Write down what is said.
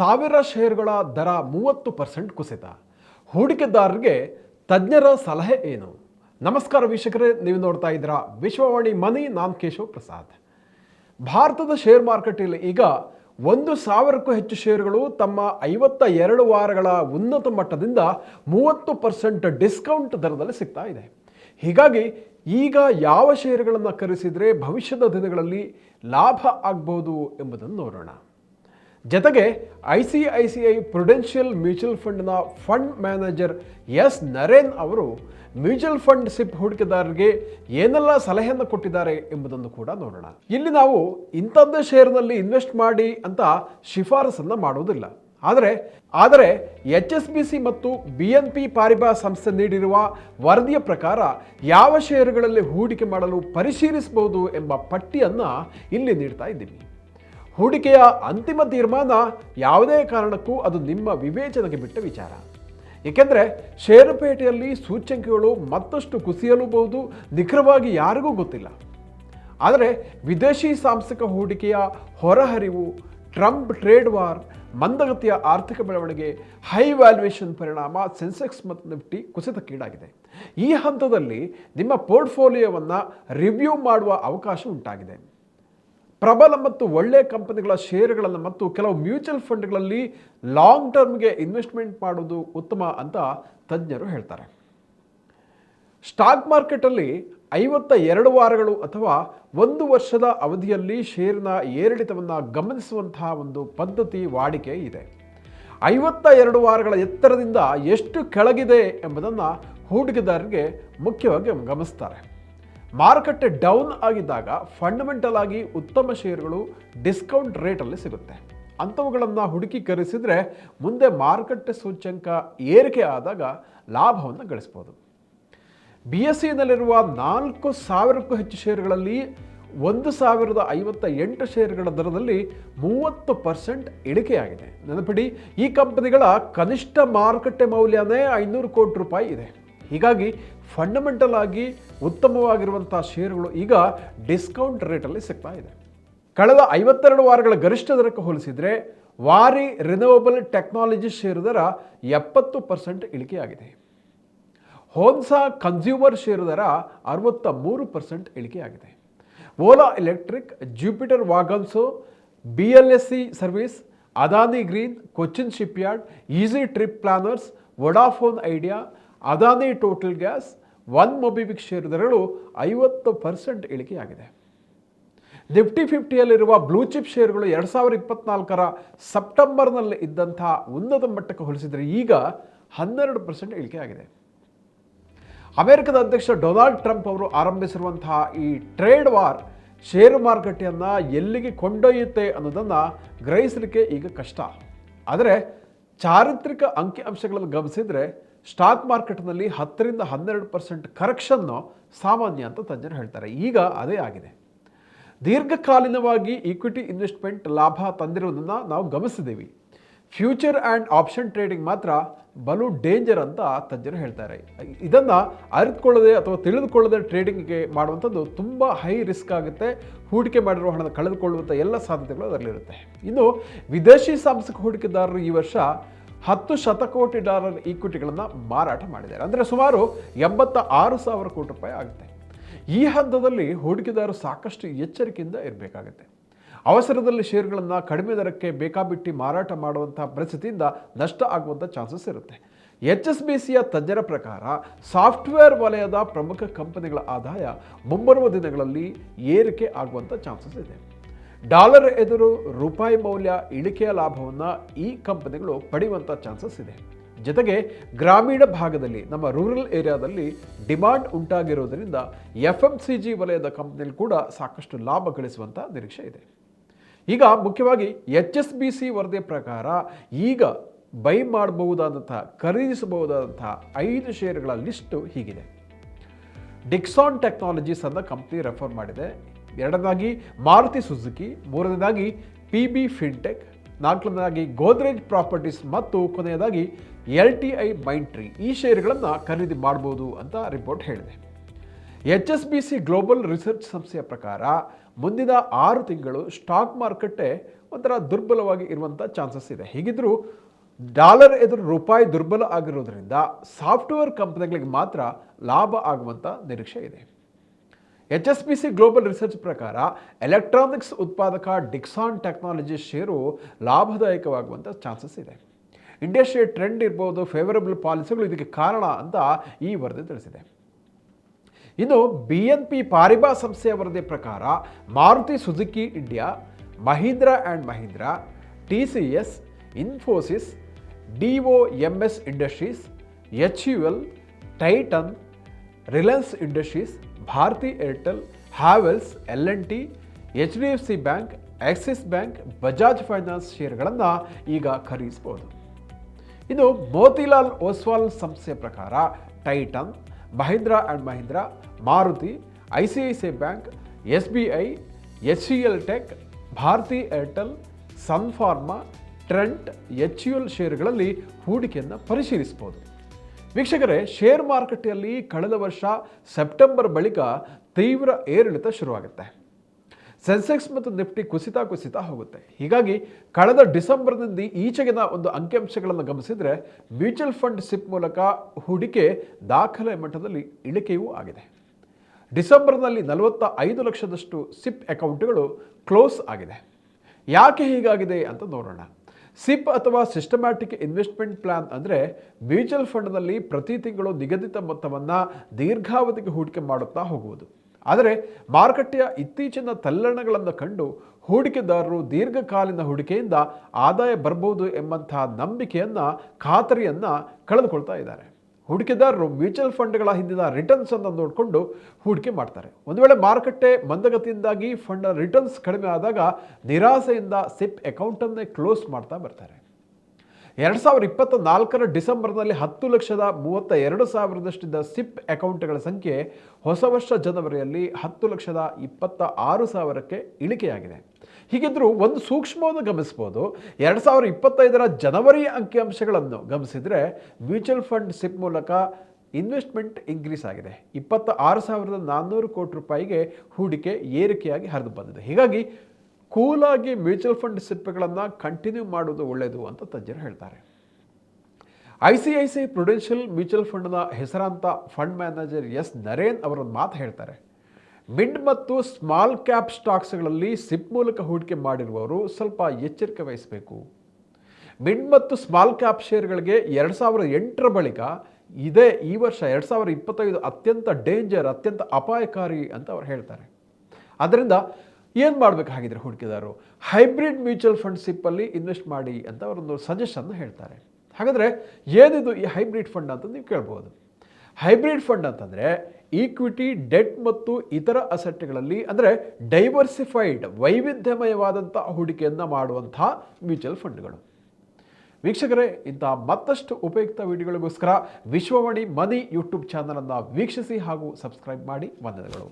ಸಾವಿರ ಷೇರುಗಳ ದರ ಮೂವತ್ತು ಪರ್ಸೆಂಟ್ ಕುಸಿತ. ಹೂಡಿಕೆದಾರರಿಗೆ ತಜ್ಞರ ಸಲಹೆ ಏನು? ನಮಸ್ಕಾರ ವೀಕ್ಷಕರೇ, ನೀವು ನೋಡ್ತಾ ಇದ್ದೀರಾ ವಿಶ್ವವಾಣಿ ಮನಿ, ನಾನ್ ಕೇಶವ್ ಪ್ರಸಾದ್. ಭಾರತದ ಶೇರ್ ಮಾರುಕಟ್ಟೆಯಲ್ಲಿ ಈಗ ಒಂದು ಸಾವಿರಕ್ಕೂ ಹೆಚ್ಚು ಷೇರುಗಳು ತಮ್ಮ ಐವತ್ತ ಎರಡು ವಾರಗಳ ಉನ್ನತ ಮಟ್ಟದಿಂದ ಮೂವತ್ತು ಪರ್ಸೆಂಟ್ ಡಿಸ್ಕೌಂಟ್ ದರದಲ್ಲಿ ಸಿಗ್ತಾ ಇದೆ. ಹೀಗಾಗಿ ಈಗ ಯಾವ ಷೇರುಗಳನ್ನು ಖರೀದಿಸಿದರೆ ಭವಿಷ್ಯದ ದಿನಗಳಲ್ಲಿ ಲಾಭ ಆಗ್ಬೋದು ಎಂಬುದನ್ನು ನೋಡೋಣ. ಜೊತೆಗೆ I C I C I Prudential mutual ಫಂಡ್ನ fund manager S Naren ಅವರು ಮ್ಯೂಚುವಲ್ ಫಂಡ್ ಸಿಪ್ ಹೂಡಿಕೆದಾರರಿಗೆ ಏನೆಲ್ಲ ಸಲಹೆಯನ್ನು ಕೊಟ್ಟಿದ್ದಾರೆ ಎಂಬುದನ್ನು ಕೂಡ ನೋಡೋಣ. ಇಲ್ಲಿ ನಾವು ಇಂಥದ್ದೇ ಶೇರ್ನಲ್ಲಿ ಇನ್ವೆಸ್ಟ್ ಮಾಡಿ ಅಂತ ಶಿಫಾರಸನ್ನು ಮಾಡುವುದಿಲ್ಲ. ಆದರೆ ಆದರೆ ಎಚ್ ಎಸ್ ಬಿ ಸಿ ಮತ್ತು ಬಿ ಎನ್ ಪಿ ಪಾರಿಬಾ ಸಂಸ್ಥೆ ನೀಡಿರುವ ವರದಿಯ ಪ್ರಕಾರ ಯಾವ ಷೇರುಗಳಲ್ಲಿ ಹೂಡಿಕೆ ಮಾಡಲು ಪರಿಶೀಲಿಸಬಹುದು ಎಂಬ ಪಟ್ಟಿಯನ್ನು ಇಲ್ಲಿ ನೀಡ್ತಾ ಇದ್ದೀವಿ. ಹೂಡಿಕೆಯ ಅಂತಿಮ ತೀರ್ಮಾನ ಯಾವುದೇ ಕಾರಣಕ್ಕೂ ಅದು ನಿಮ್ಮ ವಿವೇಚನೆಗೆ ಬಿಟ್ಟ ವಿಚಾರ. ಏಕೆಂದರೆ ಷೇರುಪೇಟೆಯಲ್ಲಿ ಸೂಚ್ಯಂಕಗಳು ಮತ್ತಷ್ಟು ಕುಸಿಯಲೂಬಹುದು, ನಿಖರವಾಗಿ ಯಾರಿಗೂ ಗೊತ್ತಿಲ್ಲ. ಆದರೆ ವಿದೇಶಿ ಸಾಂಸ್ಥಿಕ ಹೂಡಿಕೆಯ ಹೊರಹರಿವು, ಟ್ರಂಪ್ ಟ್ರೇಡ್ ವಾರ್, ಮಂದಗತಿಯ ಆರ್ಥಿಕ ಬೆಳವಣಿಗೆ, ಹೈ ವ್ಯಾಲ್ಯೂಯೇಷನ್ ಪರಿಣಾಮ, ಸೆನ್ಸೆಕ್ಸ್ ಮತ್ತು ನಿಫ್ಟಿ ಕುಸಿತಕ್ಕೀಡಾಗಿದೆ. ಈ ಹಂತದಲ್ಲಿ ನಿಮ್ಮ ಪೋರ್ಟ್ಫೋಲಿಯೋವನ್ನು ರಿವ್ಯೂ ಮಾಡುವ ಅವಕಾಶ ಉಂಟಾಗಿದೆ. ಪ್ರಬಲ ಮತ್ತು ಒಳ್ಳೆಯ ಕಂಪನಿಗಳ ಷೇರುಗಳನ್ನು ಮತ್ತು ಕೆಲವು ಮ್ಯೂಚುವಲ್ ಫಂಡ್ಗಳಲ್ಲಿ ಲಾಂಗ್ ಟರ್ಮ್ಗೆ ಇನ್ವೆಸ್ಟ್ಮೆಂಟ್ ಮಾಡೋದು ಉತ್ತಮ ಅಂತ ತಜ್ಞರು ಹೇಳ್ತಾರೆ. ಸ್ಟಾಕ್ ಮಾರ್ಕೆಟಲ್ಲಿ ಐವತ್ತ ಎರಡು ವಾರಗಳು ಅಥವಾ ಒಂದು ವರ್ಷದ ಅವಧಿಯಲ್ಲಿ ಷೇರಿನ ಏರಿಳಿತವನ್ನು ಗಮನಿಸುವಂತಹ ಒಂದು ಪದ್ಧತಿ ವಾಡಿಕೆ ಇದೆ. ಐವತ್ತ ಎರಡು ವಾರಗಳ ಎತ್ತರದಿಂದ ಎಷ್ಟು ಕೆಳಗಿದೆ ಎಂಬುದನ್ನು ಹೂಡಿಕೆದಾರರಿಗೆ ಮುಖ್ಯವಾಗಿ ಗಮನಿಸ್ತಾರೆ. ಮಾರುಕಟ್ಟೆ ಡೌನ್ ಆಗಿದ್ದಾಗ ಫಂಡಮೆಂಟಲ್ ಆಗಿ ಉತ್ತಮ ಷೇರುಗಳು ಡಿಸ್ಕೌಂಟ್ ರೇಟಲ್ಲಿ ಸಿಗುತ್ತೆ. ಅಂಥವುಗಳನ್ನು ಹುಡುಕಿ ಕರೆಸಿದ್ರೆ ಮುಂದೆ ಮಾರುಕಟ್ಟೆ ಸೂಚ್ಯಂಕ ಏರಿಕೆ ಆದಾಗ ಲಾಭವನ್ನು ಗಳಿಸ್ಬೋದು. ಬಿ ಎಸ್ ಸಿನಲ್ಲಿರುವ ನಾಲ್ಕು ಸಾವಿರಕ್ಕೂ ಹೆಚ್ಚು ಷೇರುಗಳಲ್ಲಿ ಒಂದು ಸಾವಿರದ ಐವತ್ತ ಎಂಟು ಷೇರುಗಳ ದರದಲ್ಲಿ ಮೂವತ್ತು ಪರ್ಸೆಂಟ್ ಇಳಿಕೆಯಾಗಿದೆ. ನೆನಪಿಡಿ, ಈ ಕಂಪನಿಗಳ ಕನಿಷ್ಠ ಮಾರುಕಟ್ಟೆ ಮೌಲ್ಯನೇ ಐನೂರು ಕೋಟಿ ರೂಪಾಯಿ ಇದೆ. ಹೀಗಾಗಿ ಫಂಡಮೆಂಟಲ್ ಆಗಿ ಉತ್ತಮವಾಗಿರುವಂಥ ಷೇರುಗಳು ಈಗ ಡಿಸ್ಕೌಂಟ್ ರೇಟಲ್ಲಿ ಸಿಗ್ತಾ ಇದೆ. ಕಳೆದ ಐವತ್ತೆರಡು ವಾರಗಳ ಗರಿಷ್ಠ ದರಕ್ಕೆ ಹೋಲಿಸಿದರೆ ವಾರಿ ರಿನೋವಬಲ್ ಟೆಕ್ನಾಲಜಿ ಷೇರು ದರ ಎಪ್ಪತ್ತು ಪರ್ಸೆಂಟ್ ಇಳಿಕೆಯಾಗಿದೆ. ಹೋನ್ಸಾ ಕನ್ಸ್ಯೂಮರ್ ಷೇರು ದರ ಅರವತ್ತ ಮೂರು ಪರ್ಸೆಂಟ್ ಇಳಿಕೆಯಾಗಿದೆ. Ola electric Jupiter ವಾಗನ್ಸೋ B L S C service Adani green Cochin shipyard easy trip planners Vodafone Idea Adani total gas one MobiKwik ಷೇರು ದರಗಳು ಐವತ್ತು ಪರ್ಸೆಂಟ್ ಇಳಿಕೆಯಾಗಿದೆ. ನಿಫ್ಟಿ ಫಿಫ್ಟಿಯಲ್ಲಿರುವ ಬ್ಲೂ ಚಿಪ್ ಷೇರುಗಳು ಎರಡು ಸಾವಿರದ ಇಪ್ಪತ್ನಾಲ್ಕರ ಸೆಪ್ಟೆಂಬರ್ನಲ್ಲಿ ಇದ್ದಂಥ ಉನ್ನತ ಮಟ್ಟಕ್ಕೆ ಹೋಲಿಸಿದರೆ ಈಗ ಹನ್ನೆರಡು ಪರ್ಸೆಂಟ್ ಇಳಿಕೆಯಾಗಿದೆ. ಅಮೆರಿಕದ ಅಧ್ಯಕ್ಷ ಡೊನಾಲ್ಡ್ ಟ್ರಂಪ್ ಅವರು ಆರಂಭಿಸಿರುವಂತಹ ಈ ಟ್ರೇಡ್ ವಾರ್ ಷೇರು ಮಾರುಕಟ್ಟೆಯನ್ನು ಎಲ್ಲಿಗೆ ಕೊಂಡೊಯ್ಯುತ್ತೆ ಅನ್ನೋದನ್ನು ಗ್ರಹಿಸಲಿಕ್ಕೆ ಈಗ ಕಷ್ಟ. ಆದರೆ ಚಾರಿತ್ರಿಕ ಅಂಕಿಅಂಶಗಳನ್ನು ಗಮನಿಸಿದರೆ ಸ್ಟಾಕ್ ಮಾರ್ಕೆಟ್ನಲ್ಲಿ ಹತ್ತರಿಂದ ಹನ್ನೆರಡು ಪರ್ಸೆಂಟ್ ಕರೆಕ್ಷನ್ನು ಸಾಮಾನ್ಯ ಅಂತ ತಜ್ಞರು ಹೇಳ್ತಾರೆ. ಈಗ ಅದೇ ಆಗಿದೆ. ದೀರ್ಘಕಾಲೀನವಾಗಿ ಈಕ್ವಿಟಿ ಇನ್ವೆಸ್ಟ್ಮೆಂಟ್ ಲಾಭ ತಂದಿರುವುದನ್ನು ನಾವು ಗಮನಿಸಿದ್ದೀವಿ. ಫ್ಯೂಚರ್ ಆ್ಯಂಡ್ ಆಪ್ಷನ್ ಟ್ರೇಡಿಂಗ್ ಮಾತ್ರ ಬಲು ಡೇಂಜರ್ ಅಂತ ತಜ್ಞರು ಹೇಳ್ತಾರೆ. ಇದನ್ನು ಅರಿತುಕೊಳ್ಳದೆ ಅಥವಾ ತಿಳಿದುಕೊಳ್ಳದೆ ಟ್ರೇಡಿಂಗ್ಗೆ ಮಾಡುವಂಥದ್ದು ತುಂಬ ಹೈ ರಿಸ್ಕ್ ಆಗುತ್ತೆ. ಹೂಡಿಕೆ ಮಾಡಿರುವ ಹಣದ ಕಳೆದುಕೊಳ್ಳುವಂಥ ಎಲ್ಲ ಸಾಧ್ಯತೆಗಳು ಅದರಲ್ಲಿರುತ್ತೆ. ಇನ್ನು ವಿದೇಶಿ ಸಾಂಸ್ಥಿಕ ಹೂಡಿಕೆದಾರರು ಈ ವರ್ಷ ಹತ್ತು ಶತಕೋಟಿ ಡಾಲರ್ ಈಕ್ವಿಟಿಗಳನ್ನು ಮಾರಾಟ ಮಾಡಿದ್ದಾರೆ. ಅಂದರೆ ಸುಮಾರು ಎಂಬತ್ತ ಆರು ಸಾವಿರ ಕೋಟಿ ರೂಪಾಯಿ ಆಗುತ್ತೆ. ಈ ಹಂತದಲ್ಲಿ ಹೂಡಿಕೆದಾರರು ಸಾಕಷ್ಟು ಎಚ್ಚರಿಕೆಯಿಂದ ಇರಬೇಕಾಗುತ್ತೆ. ಅವಸರದಲ್ಲಿ ಷೇರುಗಳನ್ನು ಕಡಿಮೆ ದರಕ್ಕೆ ಬೇಕಾಬಿಟ್ಟಿ ಮಾರಾಟ ಮಾಡುವಂಥ ಪರಿಸ್ಥಿತಿಯಿಂದ ನಷ್ಟ ಆಗುವಂಥ ಚಾನ್ಸಸ್ ಇರುತ್ತೆ. ಎಚ್ ಎಸ್ ಬಿ ಸಿಯ ತಜ್ಞರ ಪ್ರಕಾರ ಸಾಫ್ಟ್ವೇರ್ ವಲಯದ ಪ್ರಮುಖ ಕಂಪನಿಗಳ ಆದಾಯ ಮುಂಬರುವ ದಿನಗಳಲ್ಲಿ ಏರಿಕೆ ಆಗುವಂಥ ಚಾನ್ಸಸ್ ಇದೆ. ಡಾಲರ್ ಎದುರು ರೂಪಾಯಿ ಮೌಲ್ಯ ಇಳಿಕೆಯ ಲಾಭವನ್ನು ಈ ಕಂಪನಿಗಳು ಪಡೆಯುವಂಥ ಚಾನ್ಸಸ್ ಇದೆ. ಜೊತೆಗೆ ಗ್ರಾಮೀಣ ಭಾಗದಲ್ಲಿ ನಮ್ಮ ರೂರಲ್ ಏರಿಯಾದಲ್ಲಿ ಡಿಮಾಂಡ್ ಉಂಟಾಗಿರೋದರಿಂದ ಎಫ್ ಎಂ ಸಿ ಜಿ ವಲಯದ ಕಂಪನಿಗಳು ಕೂಡ ಸಾಕಷ್ಟು ಲಾಭ ಗಳಿಸುವಂಥ ನಿರೀಕ್ಷೆ ಇದೆ. ಈಗ ಮುಖ್ಯವಾಗಿ ಎಚ್ ಎಸ್ ಬಿ ಸಿ ವರದಿ ಪ್ರಕಾರ ಈಗ ಬೈ ಮಾಡಬಹುದಾದಂಥ ಖರೀದಿಸಬಹುದಾದಂಥ ಐದು ಷೇರುಗಳ ಲಿಸ್ಟು ಹೀಗಿದೆ. ಡಿಕ್ಸಾನ್ ಟೆಕ್ನಾಲಜೀಸ್ ಅನ್ನ ಕಂಪ್ನಿ ರೆಫರ್ ಮಾಡಿದೆ. ಎರಡನೇದಾಗಿ ಮಾರುತಿ ಸುಜುಕಿ, ಮೂರನೇದಾಗಿ ಪಿ ಬಿ ಫಿನ್ಟೆಕ್ ನಾಲ್ಕನೇದಾಗಿ ಗೋದ್ರೇಜ್ ಪ್ರಾಪರ್ಟೀಸ್ ಮತ್ತು ಕೊನೆಯದಾಗಿ L T I Mindtree ಈ ಷೇರುಗಳನ್ನು ಖರೀದಿ ಮಾಡ್ಬೋದು ಅಂತ ರಿಪೋರ್ಟ್ ಹೇಳಿದೆ. H S B C global research ಸಂಸ್ಥೆಯ ಪ್ರಕಾರ ಮುಂದಿನ ಆರು ತಿಂಗಳು ಸ್ಟಾಕ್ ಮಾರುಕಟ್ಟೆ ಒಂಥರ ದುರ್ಬಲವಾಗಿ ಇರುವಂಥ ಚಾನ್ಸಸ್ ಇದೆ. ಹೀಗಿದ್ರೂ ಡಾಲರ್ ಎದುರು ರೂಪಾಯಿ ದುರ್ಬಲ ಆಗಿರೋದ್ರಿಂದ ಸಾಫ್ಟ್ವೇರ್ ಕಂಪನಿಗಳಿಗೆ ಮಾತ್ರ ಲಾಭ ಆಗುವಂಥ ನಿರೀಕ್ಷೆ ಇದೆ. H S P C global research ಪ್ರಕಾರ ಎಲೆಕ್ಟ್ರಾನಿಕ್ಸ್ ಉತ್ಪಾದಕ ಡಿಕ್ಸಾನ್ ಟೆಕ್ನಾಲಜಿ ಷೇರು ಲಾಭದಾಯಕವಾಗುವಂಥ ಚಾನ್ಸಸ್ ಇದೆ. ಇಂಡಸ್ಟ್ರಿಯ ಟ್ರೆಂಡ್ ಇರ್ಬೋದು ಫೇವರಬಲ್ ಪಾಲಿಸಿಗಳು ಇದಕ್ಕೆ ಕಾರಣ ಅಂತ ಈ ವರದಿ ತಿಳಿಸಿದೆ. ಇನ್ನು ಬಿ ಎನ್ ಪಿ ಪಾರಿಬಾ ಸಂಸ್ಥೆಯ ವರದಿ ಪ್ರಕಾರ, Maruti Suzuki India Mahindra and Mahindra T C S Infosys D O M S industries H U L Titan Reliance industries Bharti Airtel, Havells, L N T, H D F C bank, Axis bank, Bajaj finance ಷೇರುಗಳನ್ನು ಈಗ ಖರೀದಿಸಬಹುದು. ಇನ್ನು ಮೋತಿಲಾಲ್ ಓಸ್ವಾಲ್ ಸಂಸ್ಥೆಯ ಪ್ರಕಾರ Titan, Mahindra and Mahindra, Maruti, I C I C I bank, S B I, H C L tech, Bharti Airtel, Sun Pharma, Trent, H U L ಷೇರುಗಳಲ್ಲಿ ಹೂಡಿಕೆಯನ್ನು ಪರಿಶೀಲಿಸಬಹುದು. ವೀಕ್ಷಕರೇ ಶೇರ್ ಮಾರುಕಟ್ಟೆಯಲ್ಲಿ ಕಳೆದ ವರ್ಷ ಸೆಪ್ಟೆಂಬರ್ ಬಳಿಕ ತೀವ್ರ ಏರಿಳಿತ ಶುರುವಾಗುತ್ತೆ. ಸೆನ್ಸೆಕ್ಸ್ ಮತ್ತು ನಿಫ್ಟಿ ಕುಸಿತ ಕುಸಿತ ಹೋಗುತ್ತೆ. ಹೀಗಾಗಿ ಕಳೆದ ಡಿಸೆಂಬರ್ನಿಂದ ಈಚೆಗಿನ ಒಂದು ಅಂಕಿಅಂಶಗಳನ್ನು ಗಮನಿಸಿದರೆ, ಮ್ಯೂಚುವಲ್ ಫಂಡ್ ಸಿಪ್ ಮೂಲಕ ಹೂಡಿಕೆ ದಾಖಲೆ ಮಟ್ಟದಲ್ಲಿ ಇಳಿಕೆಯೂ ಆಗಿದೆ. ಡಿಸೆಂಬರ್ನಲ್ಲಿ ನಲವತ್ತ ಐದು ಲಕ್ಷದಷ್ಟು ಸಿಪ್ ಅಕೌಂಟ್ಗಳು ಕ್ಲೋಸ್ ಆಗಿದೆ. ಯಾಕೆ ಹೀಗಾಗಿದೆ ಅಂತ ನೋಡೋಣ. ಸಿಪ್ ಅಥವಾ ಸಿಸ್ಟಮ್ಯಾಟಿಕ್ ಇನ್ವೆಸ್ಟ್ಮೆಂಟ್ ಪ್ಲಾನ್ ಅಂದರೆ ಮ್ಯೂಚುವಲ್ ಫಂಡ್ನಲ್ಲಿ ಪ್ರತಿ ತಿಂಗಳು ನಿಗದಿತ ಮೊತ್ತವನ್ನು ದೀರ್ಘಾವಧಿಗೆ ಹೂಡಿಕೆ ಮಾಡುತ್ತಾ ಹೋಗುವುದು. ಆದರೆ ಮಾರುಕಟ್ಟೆಯ ಇತ್ತೀಚಿನ ತಲ್ಲಣಗಳನ್ನು ಕಂಡು ಹೂಡಿಕೆದಾರರು ದೀರ್ಘಕಾಲೀನ ಹೂಡಿಕೆಯಿಂದ ಆದಾಯ ಬರಬಹುದು ಎಂಬಂತಹ ನಂಬಿಕೆಯನ್ನು ಖಾತರಿಯನ್ನು ಕಳೆದುಕೊಳ್ತಾ ಇದ್ದಾರೆ. ಹೂಡಿಕೆದಾರರು ಮ್ಯೂಚುವಲ್ ಫಂಡ್ಗಳ ಹಿಂದಿನ ರಿಟರ್ನ್ಸ್ ಅನ್ನು ನೋಡಿಕೊಂಡು ಹೂಡಿಕೆ ಮಾಡ್ತಾರೆ. ಒಂದು ವೇಳೆ ಮಾರುಕಟ್ಟೆ ಮಂದಗತಿಯಿಂದಾಗಿ ಫಂಡ್ ರಿಟರ್ನ್ಸ್ ಕಡಿಮೆ ಆದಾಗ ನಿರಾಸೆಯಿಂದ ಸಿಪ್ ಅಕೌಂಟನ್ನೇ ಕ್ಲೋಸ್ ಮಾಡ್ತಾ ಬರ್ತಾರೆ. ಎರಡು ಸಾವಿರದ ಇಪ್ಪತ್ತ ನಾಲ್ಕರ ಡಿಸೆಂಬರ್ನಲ್ಲಿ ಹತ್ತು ಲಕ್ಷದ ಮೂವತ್ತ ಎರಡು ಸಾವಿರದಷ್ಟಿದ್ದ ಸಿಪ್ ಅಕೌಂಟ್ಗಳ ಸಂಖ್ಯೆ ಹೊಸ ವರ್ಷ ಜನವರಿಯಲ್ಲಿ ಹತ್ತು ಲಕ್ಷದ ಇಪ್ಪತ್ತ ಆರು ಸಾವಿರಕ್ಕೆ ಇಳಿಕೆಯಾಗಿದೆ. ಹೀಗಿದ್ದರೂ ಒಂದು ಸೂಕ್ಷ್ಮವನ್ನು ಗಮನಿಸ್ಬೋದು ಎರಡು ಸಾವಿರದ ಇಪ್ಪತ್ತೈದರ ಜನವರಿ ಅಂಕಿಅಂಶಗಳನ್ನು ಗಮನಿಸಿದರೆ ಮ್ಯೂಚುವಲ್ ಫಂಡ್ ಸಿಪ್ ಮೂಲಕ ಇನ್ವೆಸ್ಟ್ಮೆಂಟ್ ಇನ್ಕ್ರೀಸ್ ಆಗಿದೆ. ಇಪ್ಪತ್ತ ಆರು ಸಾವಿರದ ನಾನ್ನೂರು ಕೋಟಿ ರೂಪಾಯಿಗೆ ಹೂಡಿಕೆ ಏರಿಕೆಯಾಗಿ ಹರಿದು ಬಂದಿದೆ. ಹೀಗಾಗಿ ಕೂಲಾಗಿ ಮ್ಯೂಚುವಲ್ ಫಂಡ್ ಸಿಪ್ಪೆಗಳನ್ನು ಕಂಟಿನ್ಯೂ ಮಾಡೋದು ಒಳ್ಳೆಯದು ಅಂತ ತಜ್ಞರು ಹೇಳ್ತಾರೆ. I C I C Prudential mutual ಫಂಡ್ನ ಹೆಸರಾಂತ ಫಂಡ್ ಮ್ಯಾನೇಜರ್ ಎಸ್ ನರೇನ್ ಅವರೊಂದು ಮಾತು ಹೇಳ್ತಾರೆ. ಮಿಡ್ ಮತ್ತು ಸ್ಮಾಲ್ ಕ್ಯಾಪ್ ಸ್ಟಾಕ್ಸ್ಗಳಲ್ಲಿ ಸಿಪ್ ಮೂಲಕ ಹೂಡಿಕೆ ಮಾಡಿರುವವರು ಸ್ವಲ್ಪ ಎಚ್ಚರಿಕೆ ವಹಿಸಬೇಕು. ಮಿಡ್ ಮತ್ತು ಸ್ಮಾಲ್ ಕ್ಯಾಪ್ ಶೇರ್ಗಳಿಗೆ ಎರಡು ಸಾವಿರದ ಎಂಟರ ಬಳಿಕ ಇದೇ ಈ ವರ್ಷ ಎರಡು ಸಾವಿರದ ಇಪ್ಪತ್ತೈದು ಅತ್ಯಂತ ಡೇಂಜರ್, ಅತ್ಯಂತ ಅಪಾಯಕಾರಿ ಅಂತ ಅವ್ರು ಹೇಳ್ತಾರೆ. ಅದರಿಂದ ಏನು ಮಾಡಬೇಕಾಗಿದ್ರೆ ಹೂಡಿಕೆದಾರರು? ಹೈಬ್ರಿಡ್ ಮ್ಯೂಚುವಲ್ ಫಂಡ್ ಸಿಪ್ಪಲ್ಲಿ ಇನ್ವೆಸ್ಟ್ ಮಾಡಿ ಅಂತ ಅವರೊಂದು ಸಜೆಷನ್ ಹೇಳ್ತಾರೆ. ಹಾಗಾದರೆ ಏನಿದು ಈ ಹೈಬ್ರಿಡ್ ಫಂಡ್ ಅಂತ ನೀವು ಕೇಳ್ಬೋದು. ಹೈಬ್ರಿಡ್ ಫಂಡ್ ಅಂತಂದರೆ ಈಕ್ವಿಟಿ, ಡೆಟ್ ಮತ್ತು ಇತರ ಅಸೆಟ್ಗಳಲ್ಲಿ ಅಂದರೆ ಡೈವರ್ಸಿಫೈಡ್ ವೈವಿಧ್ಯಮಯವಾದಂಥ ಹೂಡಿಕೆಯನ್ನು ಮಾಡುವಂಥ ಮ್ಯೂಚುವಲ್ ಫಂಡ್ಗಳು. ವೀಕ್ಷಕರೇ, ಇಂಥ ಮತ್ತಷ್ಟು ಉಪಯುಕ್ತ ವಿಡಿಯೋಗಳಿಗೋಸ್ಕರ ವಿಶ್ವವಾಣಿ ಮನಿ ಯೂಟ್ಯೂಬ್ ಚಾನಲನ್ನು ವೀಕ್ಷಿಸಿ ಹಾಗೂ ಸಬ್ಸ್ಕ್ರೈಬ್ ಮಾಡಿ. ವಂದನೆಗಳು.